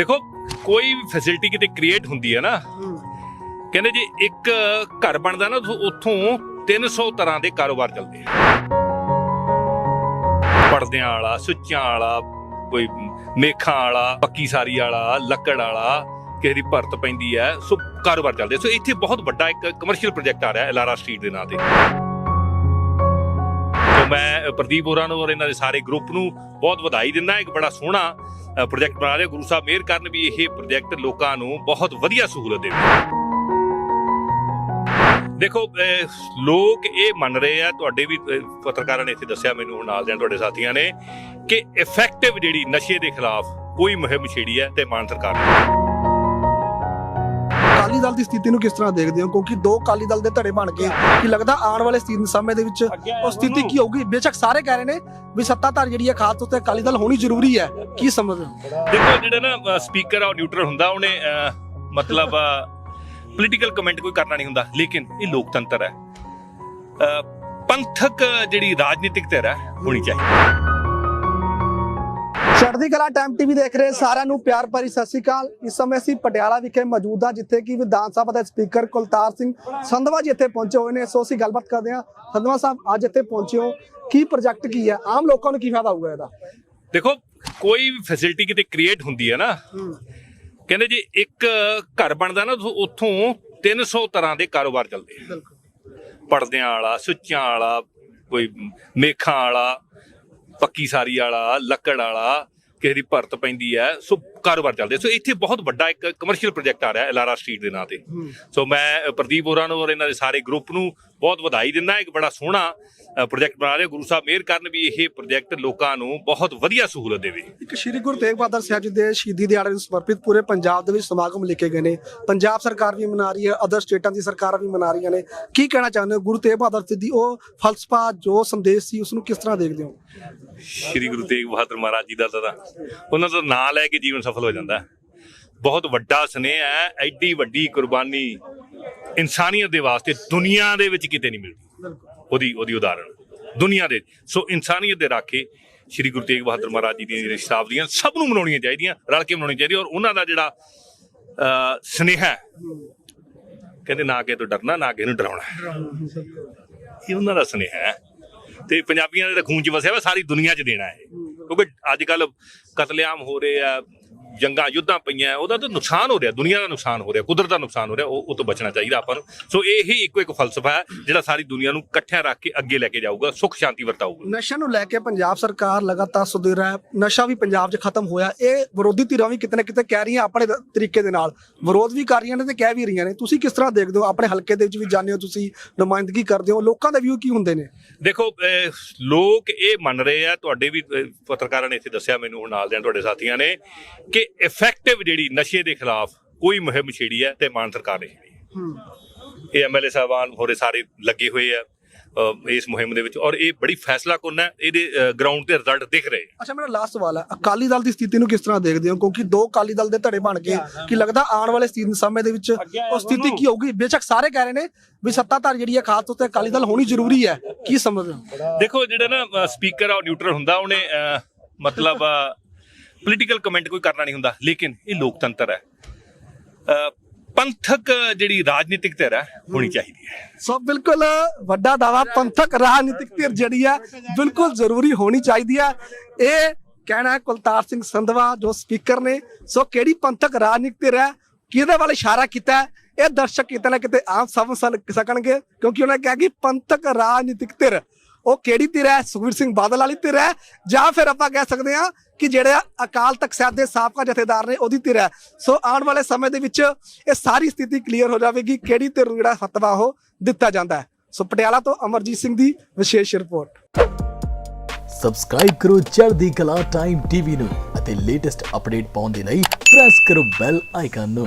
ਦੇਖੋ ਕੋਈ ਵੀ ਫੈਸਿਲਿਟੀ ਕਿਤੇ ਕ੍ਰੀਏਟ ਹੁੰਦੀ ਹੈ ਨਾ ਕਹਿੰਦੇ ਜੇ ਇੱਕ ਘਰ ਬਣਦਾ ਨਾ ਉੱਥੋਂ 300 ਤਰ੍ਹਾਂ ਦੇ ਕਾਰੋਬਾਰ ਚੱਲਦੇ ਆ। ਪਰਦਿਆਂ ਵਾਲਾ ਸੁੱਚਾਂ ਵਾਲਾ ਕੋਈ ਮੇਖਾਂ ਵਾਲਾ ਪੱਕੀ ਸਾਰੀ ਵਾਲਾ ਲੱਕੜ ਵਾਲਾ ਕਿਸੇ ਦੀ ਭਰਤ ਪੈਂਦੀ ਹੈ ਸੋ ਕਾਰੋਬਾਰ ਚੱਲਦੇ ਸੋ ਇੱਥੇ ਬਹੁਤ ਵੱਡਾ ਇੱਕ ਕਮਰਸ਼ੀਅਲ ਪ੍ਰੋਜੈਕਟ ਆ ਰਿਹਾ ਹੈ ਲਾਰਾ ਸਟਰੀਟ ਦੇ ਨਾਂ ਤੇ। ਮੈਂ ਪ੍ਰਦੀਪ ਹੋਰਾਂ ਨੂੰ ਔਰ ਇਹਨਾਂ ਦੇ ਸਾਰੇ ਗਰੁੱਪ ਨੂੰ ਬਹੁਤ ਵਧਾਈ ਦਿੰਦਾ, ਇੱਕ ਬੜਾ ਸੋਹਣਾ ਪ੍ਰੋਜੈਕਟ ਬਣਾ ਰਹੇ। ਗੁਰੂ ਸਾਹਿਬ ਮਿਹਰ ਕਰਨ ਵੀ ਇਹ ਪ੍ਰੋਜੈਕਟ ਲੋਕਾਂ ਨੂੰ ਬਹੁਤ ਵਧੀਆ ਸਹੂਲਤ ਦੇਵੇ। ਦੇਖੋ ਲੋਕ ਇਹ ਮੰਨ ਰਹੇ ਆ, ਤੁਹਾਡੇ ਵੀ ਪੱਤਰਕਾਰਾਂ ਨੇ ਇੱਥੇ ਦੱਸਿਆ ਮੈਨੂੰ ਹੁਣ ਨਾਲ ਦੇ ਤੁਹਾਡੇ ਸਾਥੀਆਂ ਨੇ, ਕਿ ਇਫੈਕਟਿਵ ਜਿਹੜੀ ਨਸ਼ੇ ਦੇ ਖਿਲਾਫ ਕੋਈ ਮੁਹਿੰਮ ਛੇੜੀ ਹੈ ਤੇ ਮਾਨ ਸਰਕਾਰ ਨੇ। ਦਲ ਦੀ ਸਥਿਤੀ ਨੂੰ ਕਿਸ ਤਰ੍ਹਾਂ ਦੇਖਦੇ ਹੋ? ਕਿਉਂਕਿ ਦੋ ਅਕਾਲੀ ਦਲ ਦੇ ਧੜੇ ਬਣ ਗਏ ਕਿ ਲੱਗਦਾ ਆਉਣ ਵਾਲੇ ਸਮੇਂ ਦੇ ਵਿੱਚ ਉਹ ਸਥਿਤੀ ਕੀ ਹੋਊਗੀ? ਬੇਸ਼ੱਕ ਸਾਰੇ ਕਹਿ ਰਹੇ ਨੇ ਵੀ ਸੱਤਾਧਾਰ ਜਿਹੜੀ ਹੈ ਖਾਸ ਤੌਰ ਤੇ ਅਕਾਲੀ ਦਲ ਹੋਣੀ ਜ਼ਰੂਰੀ ਹੈ। ਕੀ ਸਮਝਦੇ ਹੋ? ਦੇਖੋ ਜਿਹੜਾ ਨਾ ਸਪੀਕਰ ਆ ਨਿਊਟਰਲ ਹੁੰਦਾ ਉਹਨੇ ਮਤਲਬ ਪੋਲੀਟੀਕਲ ਕਮੈਂਟ ਕੋਈ ਕਰਨਾ ਨਹੀਂ ਹੁੰਦਾ। ਲੇਕਿਨ ਇਹ ਲੋਕਤੰਤਰ ਹੈ। ਪੰਥਕ ਜਿਹੜੀ ਰਾਜਨੀਤਿਕ ਧਿਰ ਹੈ ਹੋਣੀ ਚਾਹੀਦੀ। ਚੜ੍ਹਦੀ ਕਲਾ ਟਾਈਮ ਟੀਵੀ ਦੇਖ ਰਹੇ ਸਾਰਿਆਂ ਨੂੰ ਪਿਆਰ ਭਰੀ ਸਤਿ ਸ਼੍ਰੀ ਅਕਾਲ। ਇਸ ਸਮੇਂ ਅਸੀਂ ਪਟਿਆਲਾ ਵਿਖੇ ਮੌਜੂਦ ਹਾਂ ਜਿੱਥੇ ਕਿ ਵਿਧਾਨ ਸਭਾ ਦੇ ਸਪੀਕਰ ਕੁਲਤਾਰ ਸਿੰਘ ਸੰਧਵਾ ਜੀ ਇੱਥੇ ਪਹੁੰਚੇ ਹੋਏ ਨੇ। ਸੋ ਅਸੀਂ ਗੱਲਬਾਤ ਕਰਦੇ ਹਾਂ। ਸੰਧਵਾ ਸਾਹਿਬ ਅੱਜ ਇੱਥੇ ਪਹੁੰਚੇ ਹੋ। ਕੀ ਪ੍ਰੋਜੈਕਟ ਕੀ ਹੈ? ਆਮ ਲੋਕਾਂ ਨੂੰ ਕੀ ਫਾਇਦਾ ਹੋਊਗਾ ਇਹਦਾ? ਦੇਖੋ ਕੋਈ ਵੀ ਫੈਸਿਲਿਟੀ ਕਿਤੇ ਕ੍ਰੀਏਟ ਹੁੰਦੀ ਹੈ ਨਾ ਕਹਿੰਦੇ ਜੇ ਇੱਕ ਘਰ ਬਣਦਾ ਨਾ ਉੱਥੋਂ 300 ਤਰ੍ਹਾਂ ਦੇ ਕਾਰੋਬਾਰ ਚੱਲਦੇ ਆ। ਬਿਲਕੁਲ। ਪਰਦਿਆਂ ਵਾਲਾ ਸੁੱਚਾਂ ਵਾਲਾ ਕੋਈ ਮੇਖਾਂ ਵਾਲਾ ਪੱਕੀ ਸਾਰੀ ਵਾਲਾ ਲੱਕੜ ਵਾਲਾ ਕਿਸੇ ਦੀ ਭਰਤ ਪੈਂਦੀ ਹੈ। ਸੋ ਕਾਰੋਬਾਰ ਚੱਲਦੇ ਸੋ ਇੱਥੇ ਬਹੁਤ ਵੱਡਾ ਇੱਕ ਕਮਰਸ਼ੀਅਲ ਪ੍ਰੋਜੈਕਟ ਆ ਰਿਹਾ ਹੈ ਲਾਰਾ ਸਟਰੀਟ ਦੇ ਨਾਂ ਤੇ। ਸੋ ਮੈਂ ਪ੍ਰਦੀਪ ਹੋਰਾਂ ਨੂੰ ਔਰ ਇਹਨਾਂ ਦੇ ਸਾਰੇ ਗਰੁੱਪ ਨੂੰ ਬਹੁਤ ਵਧਾਈ ਦਿੰਦਾ ਇੱਕ ਬੜਾ ਸੋਹਣਾ ਪ੍ਰੋਜੈਕਟ ਬਣਾ ਰਹੇ ਗੁਰੂ ਸਾਹਿਬ ਮਿਹਰ ਕਰਨ ਵੀ ਇਹ ਪ੍ਰੋਜੈਕਟ ਲੋਕਾਂ ਨੂੰ ਬਹੁਤ ਵਧੀਆ ਸਹੂਲਤ ਦੇਵੇ। ਇੱਕ ਸ਼੍ਰੀ ਗੁਰੂ ਤੇਗ ਬਹਾਦਰ ਸਾਹਿਬ ਜੀ ਦੇ ਸ਼ਹੀਦੀ ਦਿਹਾੜੇ ਨੂੰ ਸਮਰਪਿਤ ਪੂਰੇ ਪੰਜਾਬ ਦੇ ਵਿੱਚ ਸਮਾਗਮ ਲਿਖੇ ਗਏ ਨੇ। ਪੰਜਾਬ ਸਰਕਾਰ ਵੀ ਮਨਾ ਰਹੀ ਹੈ ਅਦਰ ਸਟੇਟਾਂ ਦੀ ਸਰਕਾਰਾਂ ਵੀ ਮਨਾ ਰਹੀਆਂ ਨੇ। ਕੀ ਕਹਿਣਾ ਚਾਹੁੰਦੇ ਹੋ? ਗੁਰੂ ਤੇਗ ਬਹਾਦਰ ਜੀ ਦੀ ਉਹ ਫਲਸਫਾ ਜੋ ਸੰਦੇਸ਼ ਸੀ ਉਸ ਨੂੰ ਕਿਸ ਤਰ੍ਹਾਂ ਦੇਖਦੇ ਹੋ? ਸ਼੍ਰੀ ਗੁਰੂ ਤੇਗ ਬਹਾਦਰ ਮਹਾਰਾਜ ਜੀ ਦਾ ਤਾਂ ਉਹਨਾਂ ਦਾ ਨਾਂ ਲੈ ਕੇ ਜੀਵਨ ਸਫਲ ਹੋ ਜਾਂਦਾ ਬਹੁਤ ਵੱਡਾ ਸਨੇਹ ਹੈ ਐਡੀ ਵੱਡੀ ਕੁਰਬਾਨੀ ਇਨਸਾਨੀਅਤ ਦੇ ਵਾਸਤੇ ਦੁਨੀਆ ਦੇ ਵਿੱਚ ਕਿਤੇ ਨਹੀਂ ਮਿਲਦੀ। ਉਹਦੀ ਉਹਦੀ ਉਦਾਹਰਣ ਦੁਨੀਆ ਦੇ ਸੋ ਇਨਸਾਨੀਅਤ ਦੇ ਰਾਖੇ ਸ਼੍ਰੀ ਗੁਰੂ ਤੇਗ ਬਹਾਦਰ ਮਹਾਰਾਜ ਜੀ ਦੀਆਂ ਸ਼ਤਾਬਦੀਆਂ ਸਭ ਨੂੰ ਮਨਾਉਣੀਆਂ ਚਾਹੀਦੀਆਂ ਰਲ ਕੇ ਮਨਾਉਣੀਆਂ ਚਾਹੀਦੀਆਂ ਔਰ ਉਹਨਾਂ ਦਾ ਜਿਹੜਾ ਅਹ, ਸਨੇਹਾ ਕਹਿੰਦੇ ਨਾ ਕਿ ਤੋਂ ਡਰਨਾ ਨਾ ਕਿ ਨੂੰ ਡਰਾਉਣਾ ਇਹ ਉਹਨਾਂ ਦਾ ਸੁਨੇਹਾ ਹੈ। ਤੇ ਪੰਜਾਬੀਆਂ ਦੇ ਤਾਂ ਖੂਨ ਚ ਵਸਿਆ ਵਾ ਸਾਰੀ ਦੁਨੀਆ ਚ ਦੇਣਾ ਹੈ ਕਿਉਂਕਿ ਅੱਜ ਕੱਲ ਕਤਲੇਆਮ ਹੋ ਰਹੇ ਆ ਜੰਗਾਂ ਯੁੱਧਾਂ ਪਈਆਂ ਉਹਦਾ ਤਾਂ ਨੁਕਸਾਨ ਹੋ ਰਿਹਾ ਦੁਨੀਆ ਦਾ ਨੁਕਸਾਨ ਹੋ ਰਿਹਾ ਕੁਦਰਤ ਦਾ ਨੁਕਸਾਨ ਹੋ ਰਿਹਾ ਉਹ ਉਹ ਤੋਂ ਬਚਣਾ ਚਾਹੀਦਾ ਆਪਾਂ ਨੂੰ। ਸੋ ਇਹ ਹੀ ਇੱਕੋ ਇੱਕ ਫਲਸਫਾ ਹੈ ਜਿਹੜਾ ਸਾਰੀ ਦੁਨੀਆ ਨੂੰ ਇਕੱਠਿਆਂ ਰੱਖ ਕੇ ਅੱਗੇ ਲੈ ਕੇ ਜਾਊਗਾ ਸੁਖ ਸ਼ਾਂਤੀ ਵਰਤਾਊਗਾ। ਨਸ਼ਾ ਨੂੰ ਲੈ ਕੇ ਪੰਜਾਬ ਸਰਕਾਰ ਲਗਾਤਾਰ ਸੁਧਰ ਹੈ ਨਸ਼ਾ ਵੀ ਪੰਜਾਬ 'ਚ ਖਤਮ ਹੋਇਆ। ਇਹ ਵਿਰੋਧੀ ਧਿਰਾਂ ਵੀ ਕਿਤੇ ਨਾ ਕਿਤੇ ਕਹਿ ਰਹੀਆਂ ਆਪਣੇ ਤਰੀਕੇ ਦੇ ਨਾਲ। ਵਿਰੋਧ ਵੀ ਕਰ ਰਹੀਆਂ ਨੇ ਤੇ ਕਹਿ ਵੀ ਰਹੀਆਂ ਨੇ। ਤੁਸੀਂ ਕਿਸ ਤਰ੍ਹਾਂ ਦੇਖਦੇ ਹੋ? ਆਪਣੇ ਹਲਕੇ ਦੇ ਵਿੱਚ ਵੀ ਜਾਂਦੇ ਹੋ ਤੁਸੀਂ ਨੁਮਾਇੰਦਗੀ ਕਰਦੇ ਹੋ। ਲੋਕਾਂ ਦੇ ਵਿਊ ਕੀ ਹੁੰਦੇ ਨੇ? ਦੇਖੋ ਲੋਕ ਇਹ ਮੰਨ ਰਹੇ ਆ ਤੁਹਾਡੇ ਵੀ ਪੱਤਰਕਾਰਾਂ ਨੇ ਇੱਥੇ ਦੱਸਿਆ ਮੈਨੂੰ ਹੁਣ ਨਾਲ ਦੇ ਤੁਹਾਡੇ ਸਾਥੀਆਂ ਨੇ ਕਿ ਇਫੈਕਟਿਵ ਜਿਹੜੀ ਨਸ਼ੇ ਦੇ ਖਿਲਾਫ ਕੋਈ ਮੁਹਿੰਮ ਛੇੜੀ ਹੈ ਤੇ ਮਾਨ ਸਰਕਾਰ ਨੇ ਛੇੜੀ ਹੈ। ਇਹ ਐਮਐਲਏ ਸਾਹਿਬਾਨ ਹੋਰੇ ਸਾਰੇ ਲੱਗੇ ਹੋਏ ਆ ਇਸ ਮੁਹਿੰਮ ਦੇ ਵਿੱਚ ਔਰ ਇਹ ਬੜੀ ਫੈਸਲਾ ਕੁੰਨ ਹੈ ਇਹਦੇ ਗਰਾਊਂਡ ਤੇ ਰਿਜ਼ਲਟ ਦਿਖ ਰਹੇ ਆ। ਅੱਛਾ ਮੇਰਾ ਲਾਸਟ ਸਵਾਲ ਹੈ ਅਕਾਲੀ ਦਲ ਦੀ ਸਥਿਤੀ ਨੂੰ ਕਿਸ ਤਰ੍ਹਾਂ ਦੇਖਦੇ ਹੋ? ਕਿਉਂਕਿ ਦੋ ਅਕਾਲੀ ਦਲ ਦੇ ਧੜੇ ਬਣ ਗਏ ਕਿ ਲੱਗਦਾ ਆਉਣ ਵਾਲੇ ਸਮੇਂ ਦੇ ਵਿੱਚ ਉਹ ਸਥਿਤੀ ਕੀ ਹੋਊਗੀ? ਬੇਸ਼ੱਕ ਸਾਰੇ ਕਹਿ ਰਹੇ ਨੇ ਵੀ ਸੱਤਾਧਾਰ ਜਿਹੜੀ ਹੈ ਖਾਸ ਤੌਰ ਤੇ ਅਕਾਲੀ ਦਲ ਹੋਣੀ ਜ਼ਰੂਰੀ ਹੈ। ਕੀ ਸਮਝਦੇ ਹੋ? ਦੇਖੋ ਜਿਹੜਾ ਨਾ ਸਪੀਕਰ ਆ ਨਿਊਟਰਲ ਹੁੰਦਾ ਉਹਨੇ ਮਤਲਬ ਪੋਲੀਟੀਕਲ ਕਮੈਂਟ ਕੋਈ ਕਰਨਾ ਨਹੀਂ ਹੁੰਦਾ ਲੇਕਿਨ ਇਹ ਲੋਕਤੰਤਰ ਹੈ। ਪੰਥਕ ਜਿਹੜੀ ਰਾਜਨੀਤਿਕ ਧਿਰ ਹੈ ਹੋਣੀ ਚਾਹੀਦੀ ਹੈ। ਸੋ ਬਿਲਕੁਲ ਵੱਡਾ ਦਾਵਾ ਪੰਥਕ ਰਾਜਨੀਤਿਕ ਧਿਰ ਜਿਹੜੀ ਹੈ ਬਿਲਕੁਲ ਜ਼ਰੂਰੀ ਹੋਣੀ ਚਾਹੀਦੀ ਹੈ। ਇਹ ਕਹਿਣਾ ਹੈ ਕੁਲਤਾਰ ਸਿੰਘ ਸੰਧਵਾ ਜੋ ਸਪੀਕਰ ਨੇ। ਸੋ ਕਿਹੜੀ ਪੰਥਕ ਰਾਜਨੀਤਿਕ ਧਿਰ ਹੈ ਕਿਹਦੇ ਵੱਲ ਇਸ਼ਾਰਾ ਕੀਤਾ ਹੈ ਇਹ ਦਰਸ਼ਕ ਕਿਤੇ ਨਾ ਕਿਤੇ ਆਮ ਸਮਝ ਸਕ- ਸਕਣਗੇ ਕਿਉਂਕਿ ਉਹਨੇ ਕਿਹਾ ਕਿ ਪੰਥਕ ਰਾਜਨੀਤਿਕ ਧਿਰ ਉਹ ਕਿਹੜੀ ਧਿਰ ਹੈ? ਸੁਖਵੀਰ ਸਿੰਘ ਬਾਦਲ ਵਾਲੀ ਧਿਰ ਹੈ? ਜਾਂ ਫਿਰ ਆਪਾਂ ਕਹਿ ਸਕਦੇ ਹਾਂ ਕਿ ਜਿਹੜੇ ਅਕਾਲ ਤਖਤ ਸਾਹਿਬ ਦੇ ਸਾਬਕਾ ਜਥੇਦਾਰ ਨੇ, ਉਹਦੀ ਧਿਰ ਹੈ। ਸੋ ਆਉਣ ਵਾਲੇ ਸਮੇਂ ਦੇ ਵਿੱਚ ਇਹ ਸਾਰੀ ਸਥਿਤੀ ਕਲੀਅਰ ਹੋ ਜਾਵੇਗੀ ਕਿਹੜੀ ਧਿਰ ਨੂੰ ਜਿਹੜਾ ਫਤਵਾ ਉਹ ਦਿੱਤਾ ਜਾਂਦਾ ਹੈ। ਸੋ ਪਟਿਆਲਾ ਤੋਂ ਅਮਰਜੀਤ ਸਿੰਘ ਦੀ ਵਿਸ਼ੇਸ਼ ਰਿਪੋਰਟ। ਸਬਸਕ੍ਰਾਈਬ ਕਰੋ ਚੜ੍ਹਦੀ ਕਲਾ ਟਾਈਮ ਟੀਵੀ ਨੂੰ ਅਤੇ ਲੇਟੈਸਟ ਅਪਡੇਟ ਪਾਉਣ ਦੇ ਲਈ ਪ੍ਰੈਸ ਕਰੋ ਬੈਲ ਆਈਕਨ ਨੂੰ।